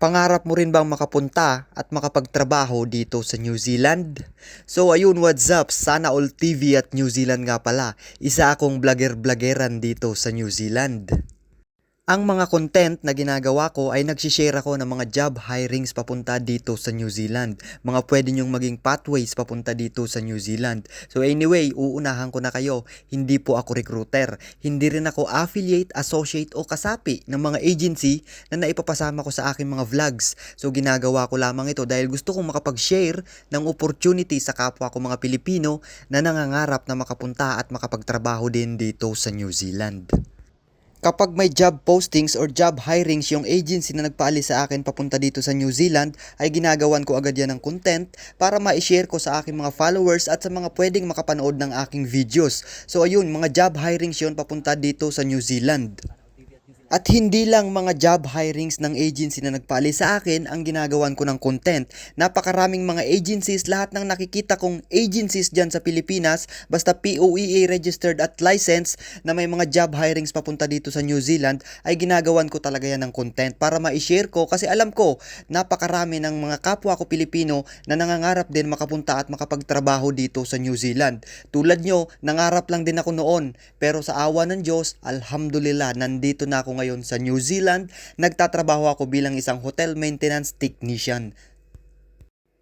Pangarap mo rin bang makapunta at makapagtrabaho dito sa New Zealand? So ayun, what's up? Sana All TV at New Zealand nga pala. Isa akong vlogger-vloggeran dito sa New Zealand. Ang mga content na ginagawa ko ay nagsishare ako ng mga job hirings papunta dito sa New Zealand. Mga pwede nyong maging pathways papunta dito sa New Zealand. So anyway, uunahan ko na kayo. Hindi po ako recruiter. Hindi rin ako affiliate, associate o kasapi ng mga agency na naipapasama ko sa aking mga vlogs. So ginagawa ko lamang ito dahil gusto kong makapag-share ng opportunity sa kapwa ko mga Pilipino na nangangarap na makapunta at makapagtrabaho din dito sa New Zealand. Kapag may job postings or job hirings yung agency na nagpaalis sa akin papunta dito sa New Zealand, ay ginagawan ko agad yan ng content para ma-share ko sa aking mga followers at sa mga pwedeng makapanood ng aking videos. So ayun, mga job hirings yun papunta dito sa New Zealand. At hindi lang mga job hirings ng agency na nagpaalis sa akin ang ginagawan ko ng content. Napakaraming mga agencies, lahat ng nakikita kong agencies dyan sa Pilipinas, basta POEA registered at licensed na may mga job hirings papunta dito sa New Zealand, ay ginagawan ko talaga yan ng content para ma-share ko kasi alam ko, napakarami ng mga kapwa ko Pilipino na nangangarap din makapunta at makapagtrabaho dito sa New Zealand. Tulad nyo, nangarap lang din ako noon, pero sa awa ng Diyos, alhamdulillah, nandito na ako ngayon sa New Zealand, nagtatrabaho ako bilang isang hotel maintenance technician.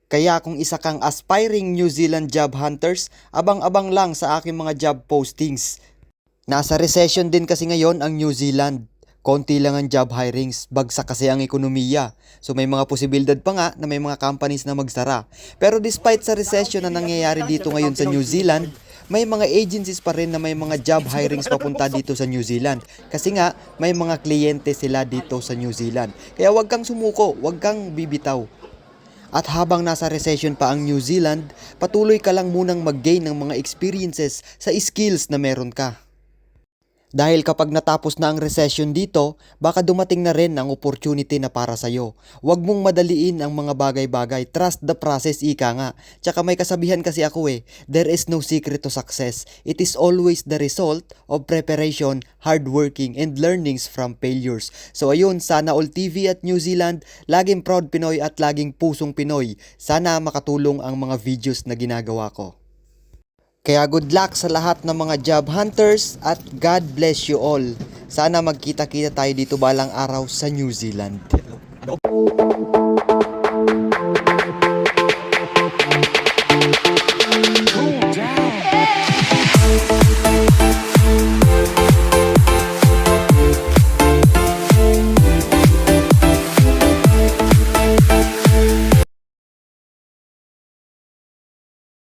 Kaya kung isa kang aspiring New Zealand job hunters, abang-abang lang sa aking mga job postings. Nasa recession din kasi ngayon ang New Zealand. Konti lang ang job hirings, bagsak kasi ang ekonomiya. So may mga posibilidad pa nga na may mga companies na magsara. Pero despite sa recession na nangyayari dito ngayon sa New Zealand, may mga agencies pa rin na may mga job hirings papunta dito sa New Zealand. Kasi nga, may mga kliyente sila dito sa New Zealand. Kaya wag kang sumuko, wag kang bibitaw. At habang nasa recession pa ang New Zealand, patuloy ka lang munang mag-gain ng mga experiences sa skills na meron ka. Dahil kapag natapos na ang recession dito, baka dumating na rin ang opportunity na para sa'yo. Huwag mong madaliin ang mga bagay-bagay. Trust the process, ika nga. Tsaka may kasabihan kasi ako eh, there is no secret to success. It is always the result of preparation, hard working, and learnings from failures. So ayun, sana all TV at New Zealand, laging proud Pinoy at laging pusong Pinoy. Sana makatulong ang mga videos na ginagawa ko. Kaya good luck sa lahat ng mga job hunters at God bless you all. Sana magkita-kita tayo dito balang araw sa New Zealand.